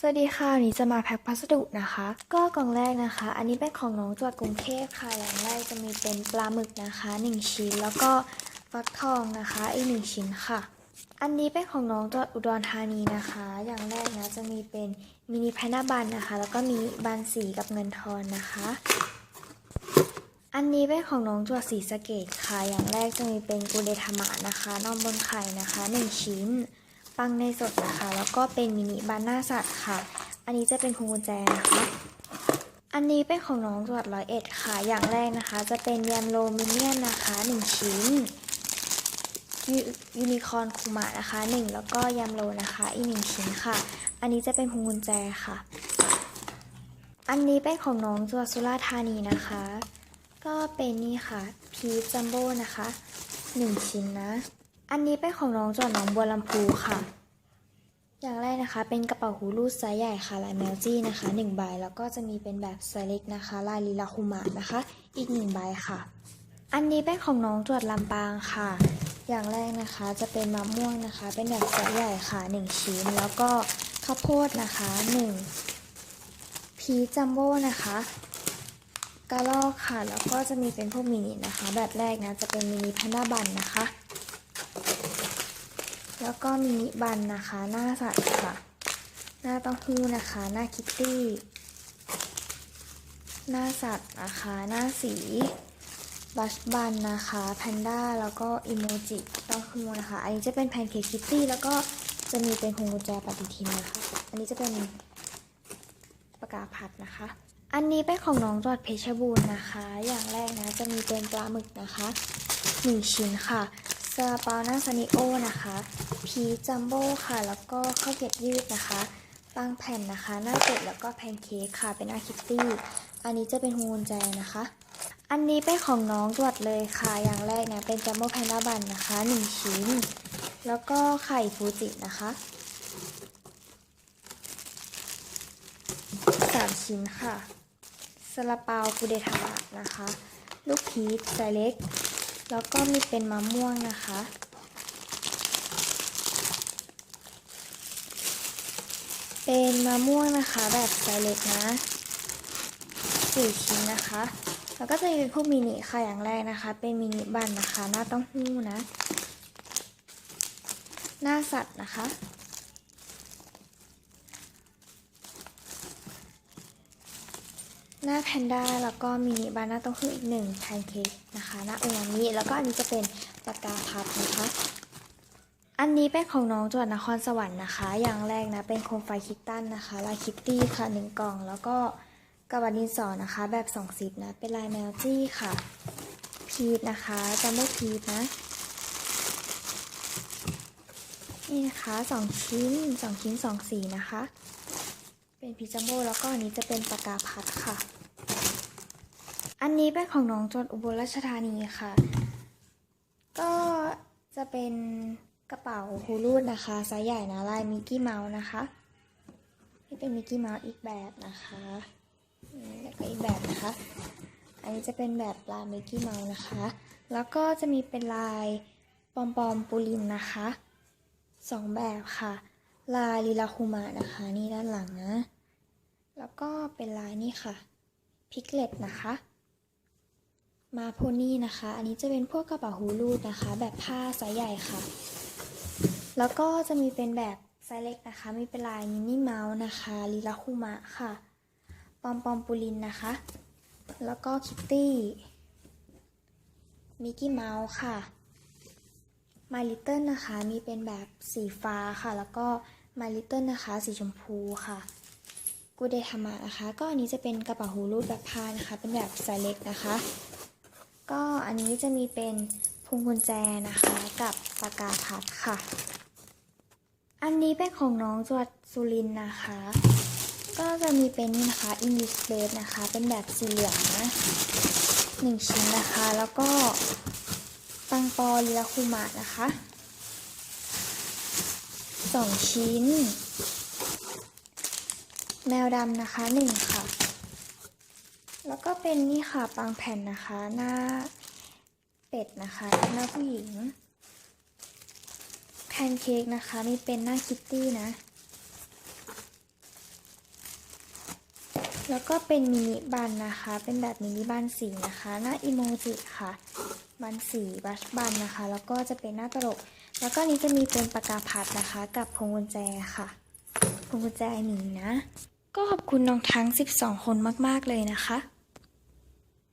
สวัสดีค่ะวันนี้จะมาแพ็คพัสดุนะคะ ก็กล่องแรกนะคะ อันนี้เป็นของน้องจวดกรุงเทพค่ะอย่างแรกจะมีเป็นปลาหมึกนะคะ 1 ชิ้น แล้วก็ฟักทองนะคะอีกหนึ่งชิ้นค่ะ อันนี้เป็นของน้องจวดอุดรธานีนะคะ อย่างแรกนะจะมีเป็นมินิแพนด้าบันนะคะ แล้วก็มินิบันสีกับเงินทอนนะคะ อันนี้เป็นของน้องจวดสีสะเกตค่ะ อย่างแรกจะมีเป็นกูเดทามะนะคะนอมบนไข่นะคะหนึ่งชิ้น ปังในสดนะคะ แล้วก็เป็นมินิบานาสัตว์ค่ะ อันนี้จะเป็นพวงกุญแจนะคะ อันนี้เป็นของน้องจังหวัดร้อยเอ็ดค่ะ อย่างแรกนะคะ จะเป็นยันโลมิเนียนนะคะหนึ่งชิ้นยูยูนิคอร์นคูมะนะคะหนึ่งแล้วก็ยำโลนะคะ อีกหนึ่งชิ้นค่ะ อันนี้จะเป็นพวงกุญแจค่ะ อันนี้เป็นของน้องจังหวัดสุราษฎร์ธานีนะคะ ก็เป็นนี่ค่ะ พีจัมโบ้นะคะหนึ่งชิ้นนะ อันนี้เป็นของน้องจังหวัดหนองบัวลำพูค่ะ อย่างแรกนะคะ เป็นกระเป๋าหูรูดไซส์ใหญ่ค่ะลายแมวจี้นะคะหนึ่งใบแล้วก็จะมีเป็นแบบไซส์เล็กนะคะ ลายลีลาคุมะนะคะ อีกหนึ่งใบค่ะ อันนี้เป็นของน้องจวดลำปางค่ะ อย่างแรกนะคะจะเป็นมะม่วงนะคะ เป็นแบบไซส์ใหญ่ค่ะหนึ่งชิ้น แล้วก็ข้าวโพดนะคะหนึ่งพีจัมโบ้นะคะกระลอกค่ะ แล้วก็จะมีเป็นพวกมินินะคะ แบบแรกนะจะเป็นมินิแพนด้าบันนะคะ แล้วก็มินิบันนะคะ หน้าสัตว์ค่ะ หน้าต้าหู้นะคะ หน้าคิตตี้ หน้าสัตว์นะคะ หน้าสีบัชบันนะคะแพนด้าแล้วก็อิโมจิเต้าหู้นะคะ อันนี้จะเป็นแพนเค้กคิตตี้แล้วก็จะมีเป็นพวงกุญแจปฏิทินนะคะ อันนี้จะเป็นปากกาผัดนะคะ อันนี้เป็นของน้องจอดเพชรบูรณ์นะคะ อย่างแรกนะจะมีเป็นปลาหมึกนะคะหนึ่งชิ้นค่ะ ซาเปาหน้าซานิโอนะคะ พีจัมโบ้ค่ะ แล้วก็ข้าวเกรี๊ยวยืดนะคะปังแผ่นนะคะ หน้าเป็ดแล้วก็แพนเค้กค่ะ เป็นอาคิตตี้ อันนี้จะเป็นฮูนแจนะคะ อันนี้เป็นของน้องจวดเลยค่ะ อย่างแรกเนี่ยเป็นจัมโบ้แพนด้าบันนะคะหนึ่งชิ้น แล้วก็ไข่ฟูจินะคะสามชิ้นค่ะซาลาเปาปูเดทาะนะคะ ลูกพีชไซส์เล็ก แล้วก็มีเป็นมะม่วงนะคะ เป็นมะม่วงนะคะแบบไซส์เล็กนะสี่ชิ้นนะคะ แล้วก็จะมีพวกมินิค่ะอย่างแรกนะคะ เป็นมินิบันนะคะ หน้าต้องหู้นะ หน้าสัตว์นะคะ หน้าแพนด้าแล้วก็มินิบานาต้าหู้อีกหนึ่งแพนเค้กนะคะ หน้าโอนามิแล้วก็อันนี้จะเป็นปากกาพับนะคะอันนี้เป็นของน้องจังหวัดนครสวรรค์นะคะ อย่างแรกนะเป็นโคมไฟคิตตันนะคะลายคิตตี้ค่ะหนึ่งกล่อง แล้วก็กระบาดินสอนะคะ แบบสองสิบนะ เป็นลายแมวจี้ค่ะ พีทนะคะจัมโบ้พีทนะ นี่นะคะสองชิ้นสองชิ้นสองสีนะคะ เป็นพีจัมโบ้แล้วก็อันนี้จะเป็นปากกาพัดค่ะ อันนี้เป็นของน้องจังหวัดอุบลราชธานีค่ะ ก็จะเป็นกระเป๋าฮูรูดนะคะไซส์ใหญ่นะลายมิกกี้เมาส์นะคะนี่เป็นมิกกี้เมาส์อีกแบบนะคะแล้วก็อีกแบบนะคะ อันนี้จะเป็นแบบลายมิกกี้เมาส์นะคะ แล้วก็จะมีเป็นลายปอมปอมปูลินนะคะสองแบบค่ะ ลายลีลาคูมะนะคะนี่ด้านหลังนะ แล้วก็เป็นลายนี่ค่ะ พิกเลตนะคะ มาโพนี่นะคะ อันนี้จะเป็นพวกกระเป๋าฮูรูดนะคะ แบบผ้าไซส์ใหญ่ค่ะ แล้วก็จะมีเป็นแบบไซส์เล็กนะคะ มีเป็นลายมินนี่เมาส์นะคะลีลาคุมะค่ะ ปอมปอมปูลินนะคะ แล้วก็คิตตี้ มิกกี้เมาส์ค่ะ My Little นะคะ มีเป็นแบบสีฟ้าค่ะ แล้วก็ My Little นะคะ สีชมพูค่ะกูเดทามะนะคะ ก็อันนี้จะเป็นกระเป๋าฮูรูดแบบผ้านะคะ เป็นแบบไซส์เล็กนะคะ ก็อันนี้จะมีเป็นพวงกุญแจนะคะกับปากกาพัดค่ะ อันนี้เป็นของน้องจวดสุรินนะคะ ก็จะมีเป็นนี่นะคะ English b a s e นะคะ เป็นแบบสีเหลืองนะหนึ่งชิ้นนะคะ แล้วก็ปังปอลีลาคุมะนะคะสองชิ้น แมวดำนะคะหนึ่งค่ะ แล้วก็เป็นนี่ค่ะปังแผ่นนะคะ หน้าเป็ดนะคะ หน้าผู้หญิง แพนเค้กนะคะ มีเป็นหน้าคิตตี้นะ แล้วก็เป็นมินิบันนะคะ เป็นแบบมินิบันสีนะคะ หน้าอีโมจิค่ะ บันสีบัชบันนะคะ แล้วก็จะเป็นหน้าตลก แล้วก็นี้จะมีเป็นปากกาพัดนะคะ กับพวงกุญแจค่ะพวงกุญแจหมีนะก็ขอบคุณน้องทั้ง 12 คนมาก ๆ เลยนะคะ